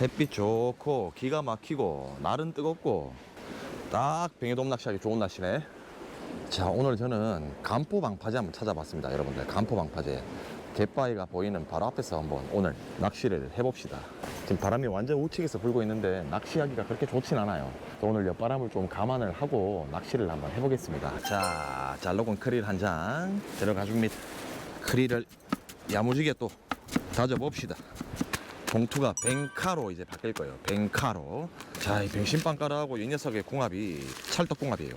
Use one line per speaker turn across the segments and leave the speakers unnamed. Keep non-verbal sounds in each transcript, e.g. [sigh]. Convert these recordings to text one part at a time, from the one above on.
햇빛 좋고 기가 막히고 날은 뜨겁고 딱 뱅에돔 낚시하기 좋은 날씨네. 자 오늘 저는 간포 방파제 한번 찾아봤습니다 여러분들. 간포 방파제. 갯바위가 보이는 바로 앞에서 한번 오늘 낚시를 해봅시다. 지금 바람이 완전 우측에서 불고 있는데 낚시하기가 그렇게 좋진 않아요. 또 오늘 옆바람을 좀 감안을 하고 낚시를 한번 해보겠습니다. 자 잘록은 크릴 한 장. 들어가 줍니다 크릴을 야무지게 또 다져봅시다 봉투가 뱅카로 이제 바뀔 거예요. 뱅카로. 자, 이 뱅신 빵가루하고 이 녀석의 궁합이 찰떡 궁합이에요.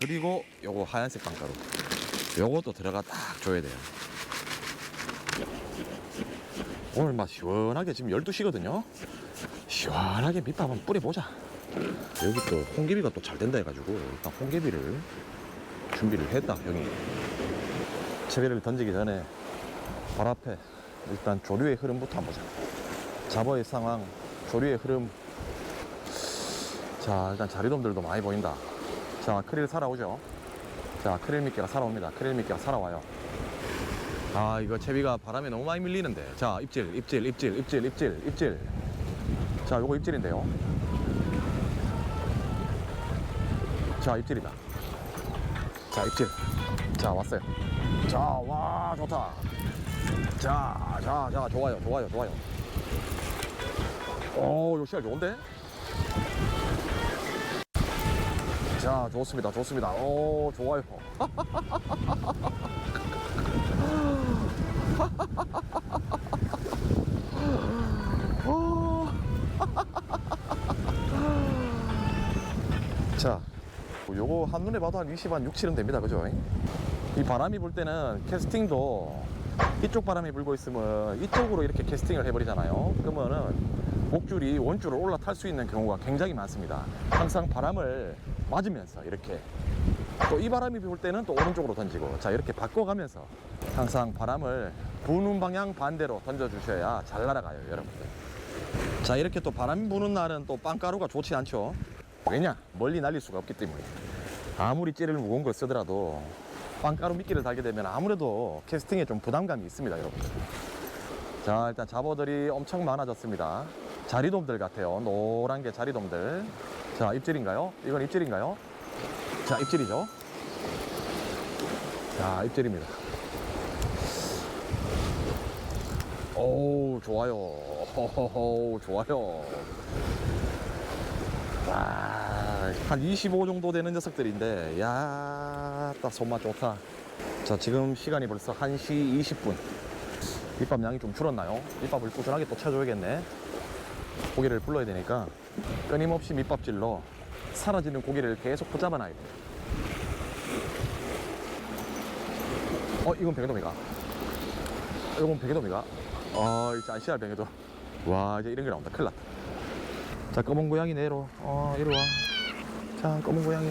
그리고 요거 하얀색 빵가루. 요것도 들어가 딱 줘야 돼요. 오늘 막 시원하게 지금 12시거든요. 시원하게 밑밥 한번 뿌려보자. 여기 또 홍개비가 또 잘 된다 해가지고 일단 홍개비를 준비를 했다, 형이. 채비를 던지기 전에 발 앞에 일단 조류의 흐름부터 한번 보자. 잡어의 상황, 조류의 흐름. 자, 일단 자리돔들도 많이 보인다. 자, 크릴 살아오죠. 자, 크릴 미끼가 살아옵니다. 크릴 미끼가 살아와요. 아, 이거 채비가 바람에 너무 많이 밀리는데. 자, 입질, 입질, 입질, 입질, 입질, 입질. 자, 요거 입질인데요. 자, 입질이다. 자, 입질. 자, 왔어요. 자, 와, 좋다. 자, 자, 자, 좋아요, 좋아요, 좋아요. 오, 이거 시야 좋은데? 자, 좋습니다, 좋습니다. 오, 좋아요. 오. [laughs] 자, 요거 한눈에 봐도 한 20, 한 6, 7은 됩니다. 그죠? 이 바람이 불 때는 캐스팅도 이쪽 바람이 불고 있으면 이쪽으로 이렇게 캐스팅을 해버리잖아요. 그러면은 목줄이 원줄을 올라탈 수 있는 경우가 굉장히 많습니다. 항상 바람을 맞으면서 이렇게 또 이 바람이 불 때는 또 오른쪽으로 던지고 자 이렇게 바꿔가면서 항상 바람을 부는 방향 반대로 던져 주셔야 잘 날아가요 여러분들. 자 이렇게 또 바람이 부는 날은 또 빵가루가 좋지 않죠? 왜냐? 멀리 날릴 수가 없기 때문에. 아무리 찌를 무거운 걸 쓰더라도 빵가루 미끼를 달게 되면 아무래도 캐스팅에 좀 부담감이 있습니다 여러분들. 자 일단 잡어들이 엄청 많아졌습니다 자리돔들 같아요 노란 게 자리돔들 자 입질인가요? 이건 입질인가요? 자 입질이죠 자 입질입니다 오 좋아요 호호호 좋아요 아, 한25 정도 되는 녀석들인데 야, 딱 손맛 좋다. 자, 지금 시간이 벌써 1시 20분. 밑밥 양이 좀 줄었나요? 밑밥을 꾸준하게 또 쳐줘야겠네. 고기를 불러야 되니까 끊임없이 밑밥질로 사라지는 고기를 계속 붙잡아 놔야 돼. 어, 이건 뱅에돔이가. 이건 뱅에돔이가. 아, 이제 안시알 뱅에돔. 와, 이제 이런 게 나온다. 큰일 났다. 자, 검은 고양이 내로. 어, 이리 와. 자, 검은 고양이.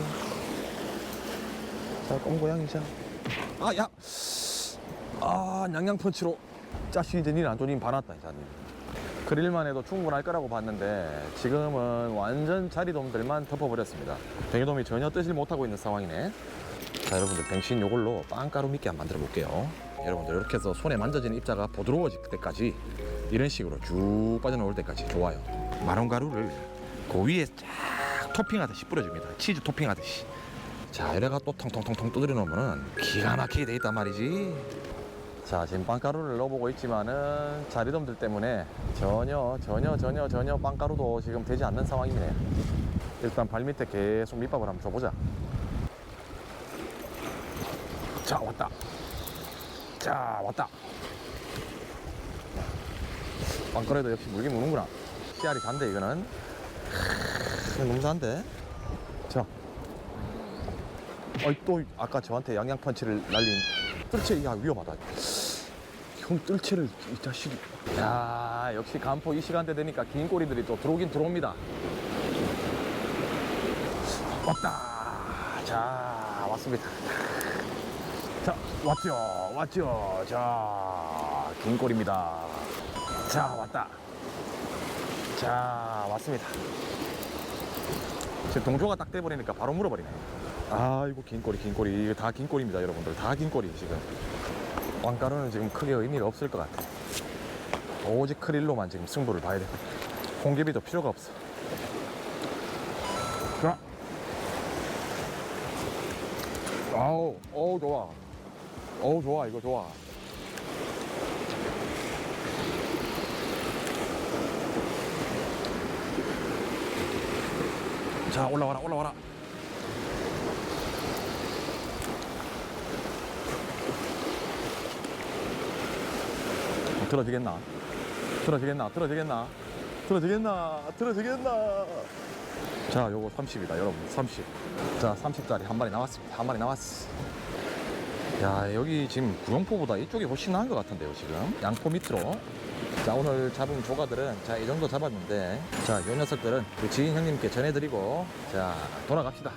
자, 검은 고양이, 자. 아, 야! 아, 양양펀치로. 짜시 이제 니는 안토님 반왔다, 이제. 그릴만 해도 충분할 거라고 봤는데, 지금은 완전 자리돔들만 덮어버렸습니다. 뱅에돔이 전혀 뜨질 못하고 있는 상황이네. 자, 여러분들, 뱅신 요걸로 빵가루 미끼 한번 만들어 볼게요. 여러분들, 이렇게 해서 손에 만져지는 입자가 부드러워질 때까지 이런 식으로 쭉 빠져나올 때까지 좋아요. 마론 가루를 그 위에 쫙 토핑하듯이 뿌려줍니다. 치즈 토핑하듯이. 자, 이래가 또 통통통통 두드려 놓으면은 기가 막히게 돼 있단 말이지. 자, 지금 빵가루를 넣어보고 있지만은 자리돔들 때문에 전혀, 전혀, 전혀, 전혀 빵가루도 지금 되지 않는 상황이네요. 일단 발 밑에 계속 밑밥을 한번 줘보자. 자, 왔다. 자, 왔다. 빵가루에도 역시 물긴 무는구나. 씨알이 잔데, 이거는. 크, 너무 잔데? 자. 어이, 또, 아까 저한테 양양 펀치를 날린 뜰채, 야, 위험하다. 형 뜰채를, 이 자식이. 야, 역시 간포 이 시간대 되니까 긴 꼬리들이 또 들어오긴 들어옵니다. 왔다. 자, 왔습니다. 자, 왔죠. 왔죠. 자, 긴 꼬리입니다. 자, 왔다. 자, 왔습니다. 지금 동조가 딱 돼버리니까 바로 물어버리네. 아, 이거 긴 꼬리, 긴 꼬리. 이거 다긴 꼬리입니다, 여러분들. 다 긴 꼬리, 지금. 왕가루는 지금 크게 의미가 없을 것 같아. 오직 크릴로만 지금 승부를 봐야 돼. 홍개비도 필요가 없어. 자. 아우, 어우, 좋아. 어우, 좋아, 이거 좋아. 자, 올라와라, 올라와라. 들어지겠나? 들어지겠나? 들어지겠나? 들어지겠나? 들어지겠나? 자, 요거 30이다, 여러분. 30. 자, 30짜리 한 마리 나왔습니다. 한 마리 나왔어. 야, 여기 지금 구룡포보다 이쪽이 훨씬 나은 것 같은데요, 지금. 양포 밑으로. 자, 오늘 잡은 조가들은 자, 이 정도 잡았는데, 자, 요 녀석들은 그 지인 형님께 전해드리고, 자, 돌아갑시다.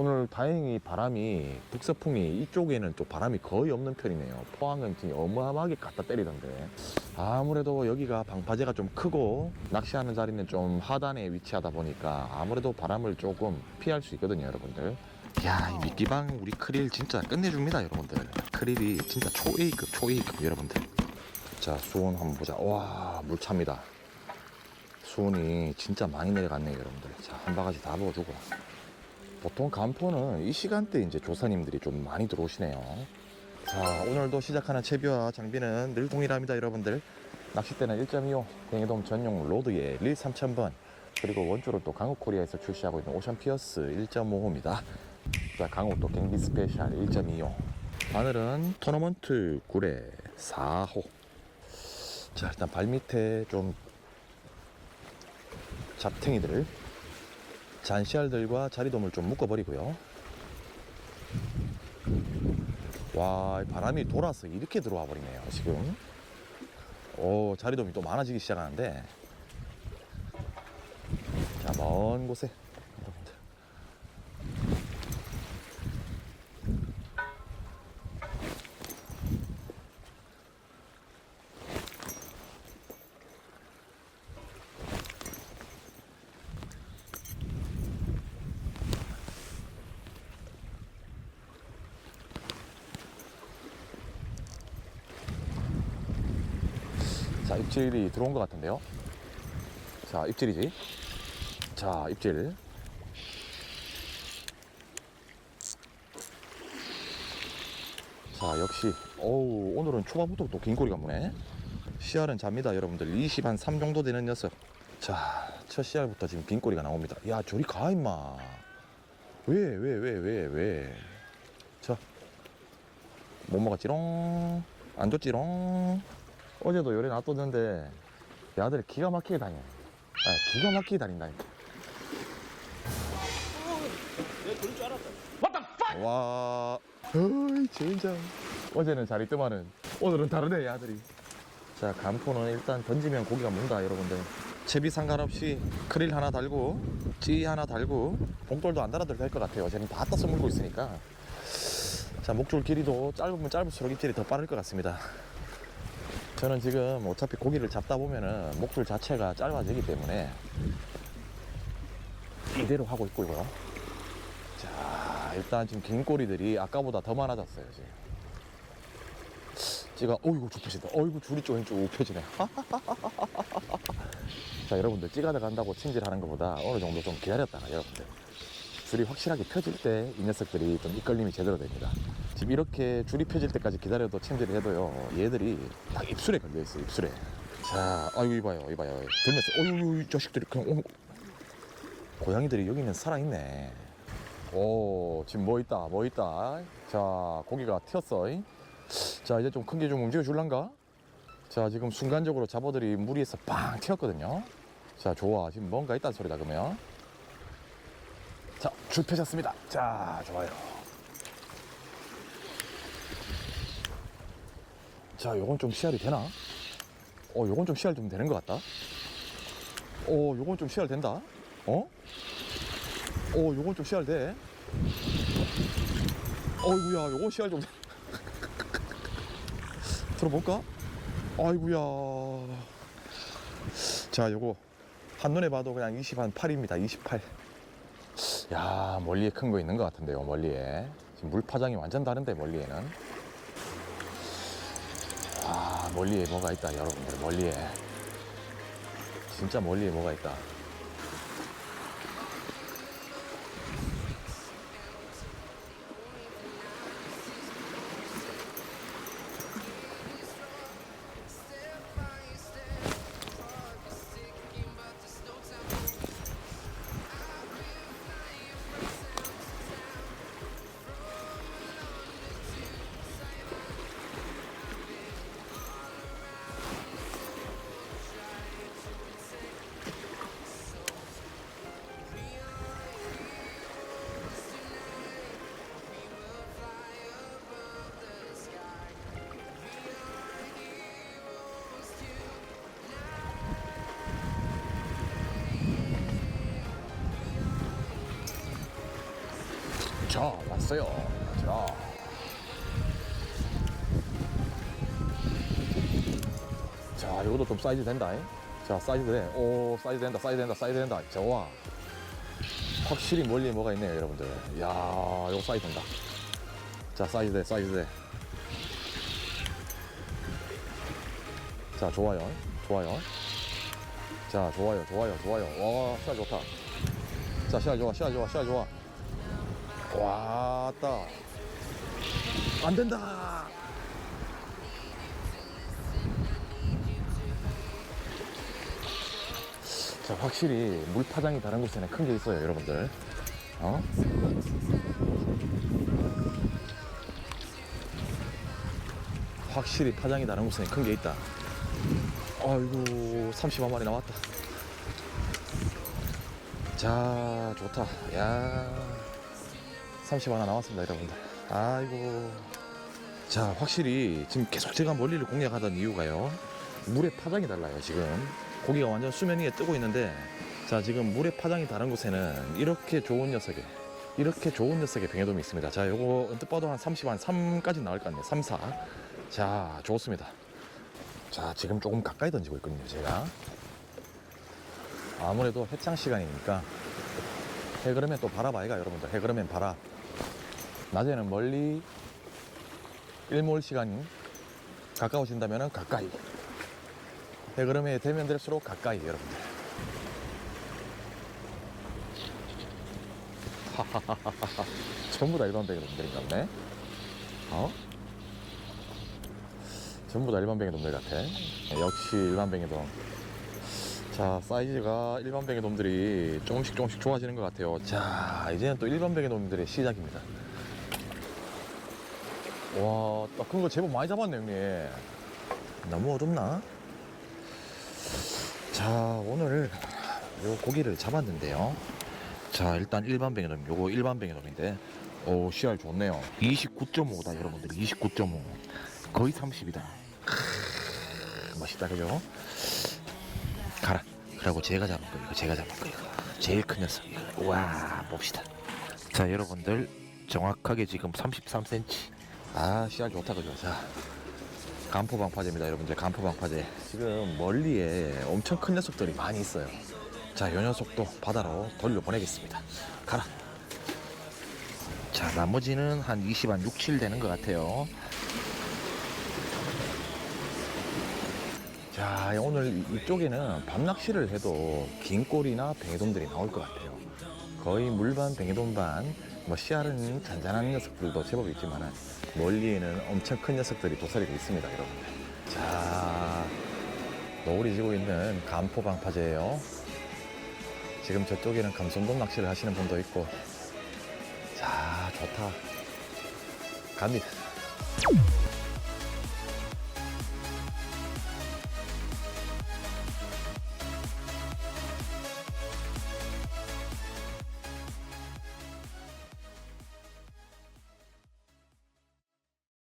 오늘 다행히 바람이 북서풍이 이쪽에는 또 바람이 거의 없는 편이네요. 포항은 어마어마하게 갖다 때리던데 아무래도 여기가 방파제가 좀 크고 낚시하는 자리는 좀 하단에 위치하다 보니까 아무래도 바람을 조금 피할 수 있거든요, 여러분들. 야, 이 미끼방 우리 크릴 진짜 끝내줍니다, 여러분들. 크릴이 진짜 초A급, 초A급, 여러분들. 자, 수온 한번 보자. 와, 물 찹니다. 수온이 진짜 많이 내려갔네요, 여러분들. 자, 한 바가지 다 부어주고. 보통 간포는 이 시간대 이제 조사님들이 좀 많이 들어오시네요. 자, 오늘도 시작하는 채비와 장비는 늘 동일합니다, 여러분들. 낚싯대는 1.25, 뱅에돔 전용 로드에 릴 3000번, 그리고 원주로 또 강호 코리아에서 출시하고 있는 오션 피어스 1.5호입니다. 자, 강호 또 경비 스페셜 1.25. 바늘은 토너먼트 구레 4호. 자, 일단 발 밑에 좀 잡탱이들 잔씨알들과 자리돔을 좀 묶어버리고요. 와, 이 바람이 돌아서 이렇게 들어와 버리네요, 지금. 오, 자리돔이 또 많아지기 시작하는데. 자, 먼 곳에. 입질이 들어온 것 같은데요. 자, 입질이지. 자, 입질. 자, 역시, 어우, 오늘은 초반부터 또 긴 꼬리가 무네. 씨알은 잡니다, 여러분들. 20, 한 3 정도 되는 녀석. 자, 첫 씨알부터 지금 긴 꼬리가 나옵니다. 야, 저리 가, 임마. 왜, 왜, 왜, 왜, 왜. 자, 못 먹었지롱. 안 줬지롱. 어제도 요래 놔뒀는데 내 아들이 기가 막히게 다녀. 아, 기가 막히게 다닌다니까. 와, 어이 진짜. 어제는 잘 있더만은 오늘은 다르네 이 아들이. 자 간포는 일단 던지면 고기가 문다 여러분들. 채비 상관없이 크릴 하나 달고 찌 하나 달고 봉돌도 안 달아도 될 것 같아요. 쟤는 다 따서 물고 있으니까. 자 목줄 길이도 짧으면 짧을수록 입질이 더 빠를 것 같습니다. 저는 지금 어차피 고기를 잡다 보면은 목줄 자체가 짧아지기 때문에 이대로 하고 있고요. 자, 일단 지금 긴 꼬리들이 아까보다 더 많아졌어요, 지금. 찌가, 어이구, 쭉 펴진다. 어이구, 줄이 쭉 펴지네. [laughs] 자, 여러분들, 찌가 들어간다고 침질하는 것보다 어느 정도 좀 기다렸다가, 여러분들. 줄이 확실하게 펴질 때 이 녀석들이 좀 이끌림이 제대로 됩니다. 지금 이렇게 줄이 펴질 때까지 기다려도 침질을 해도요, 얘들이 딱 입술에 걸려있어요, 입술에. 자, 아이고, 이봐요, 이봐요. 들면서, 어이구, 이 자식들이 그냥, 어, 고양이들이 여기는 살아있네. 오, 지금 뭐 있다, 뭐 있다. 자, 고기가 튀었어. 잉? 자, 이제 좀 큰 게 좀 움직여 줄란가? 자, 지금 순간적으로 잡어들이 무리에서 빵 튀었거든요. 자, 좋아. 지금 뭔가 있다는 소리다, 그러면. 자, 줄 펴졌습니다. 자, 좋아요. 자, 요건 좀 씨알이 되나? 어, 요건 좀 씨알 좀 되는 것 같다. 어, 요건 좀 씨알 된다. 어? 어, 요건 좀 씨알 돼. 어이구야, 요건 씨알 좀. [laughs] 들어볼까? 아이구야. 자, 요거 한눈에 봐도 그냥 20 한 8입니다. 28. 야, 멀리에 큰 거 있는 것 같은데요, 멀리에. 지금 물 파장이 완전 다른데, 멀리에는. 아, 멀리에 뭐가 있다, 여러분들. 멀리에. 진짜 멀리에 뭐가 있다. 자, 왔어요. 자. 자, 이것도 좀 사이즈 된다. 잉? 자, 사이즈 돼. 오, 사이즈 된다, 사이즈 된다, 사이즈 된다. 좋아. 확실히 멀리에 뭐가 있네요, 여러분들. 야, 이거 사이즈 된다. 자, 사이즈 돼, 사이즈 돼. 자, 좋아요. 좋아요. 자, 좋아요, 좋아요, 좋아요. 와, 시야 좋다. 자, 시야 좋아, 시야 좋아, 시야 좋아. 왔다. 안 된다. 자, 확실히 물 파장이 다른 곳에는 큰 게 있어요, 여러분들. 어? 확실히 파장이 다른 곳에는 큰게 있다. 아이고, 30만 마리 나왔다. 자, 좋다. 야. 30 하나 나왔습니다, 여러분들. 아이고. 자, 확실히 지금 계속 제가 멀리를 공략하던 이유가요. 물의 파장이 달라요, 지금. 고기가 완전 수면 위에 뜨고 있는데, 자, 지금 물의 파장이 다른 곳에는 이렇게 좋은 녀석에, 이렇게 좋은 녀석의 병해돔이 있습니다. 자, 요거 언뜻 봐도 한 30, 한 3까지 나올 것 같네요. 3, 4. 자, 좋습니다. 자, 지금 조금 가까이 던지고 있거든요, 제가. 아무래도 해창 시간이니까 해 그러면 또 바라봐이가 여러분들 해 그러면 바라 낮에는 멀리 일몰 시간이 가까워진다면 가까이. 해 그러면 되면 될수록 가까이 여러분들. 전부 다 일반병의 놈들인 가 보네. 어? 전부 다 일반병의 놈들 같아. 역시 일반병의 놈자 사이즈가 일반 병의 놈들이 조금씩 조금씩 좋아지는 것 같아요. 자 이제는 또 일반 병의 놈들의 시작입니다 와딱 큰거 제법 많이 잡았네 형님 너무 어둡나? 자 오늘 요 고기를 잡았는데요 자 일단 일반 병의 놈 요거 일반 병의 놈인데 오 씨알 좋네요 29.5다 여러분들 29.5 거의 30이다 멋있다 그죠? 가라. 그리고 제가 잡은 거 이거 제가 잡은 거 이거 제일 큰 녀석 이거. 와 봅시다. 자 여러분들 정확하게 지금 33cm. 아 씨알 좋다 그죠? 자 간포 방파제입니다 여러분들 간포 방파제. 지금 멀리에 엄청 큰 녀석들이 많이 있어요. 자 요 녀석도 바다로 돌려 보내겠습니다. 가라. 자 나머지는 한 20, 한 6, 7 되는 것 같아요. 자, 오늘 이쪽에는 밤낚시를 해도 긴 꼬리나 뱅에돔들이 나올 것 같아요. 거의 물반, 뱅에돔 반, 뭐 씨알은 잔잔한 녀석들도 제법 있지만 멀리에는 엄청 큰 녀석들이 도사리고 있습니다, 여러분. 자, 노을이 지고 있는 간포 방파제예요. 지금 저쪽에는 감손돔 낚시를 하시는 분도 있고, 자, 좋다. 갑니다.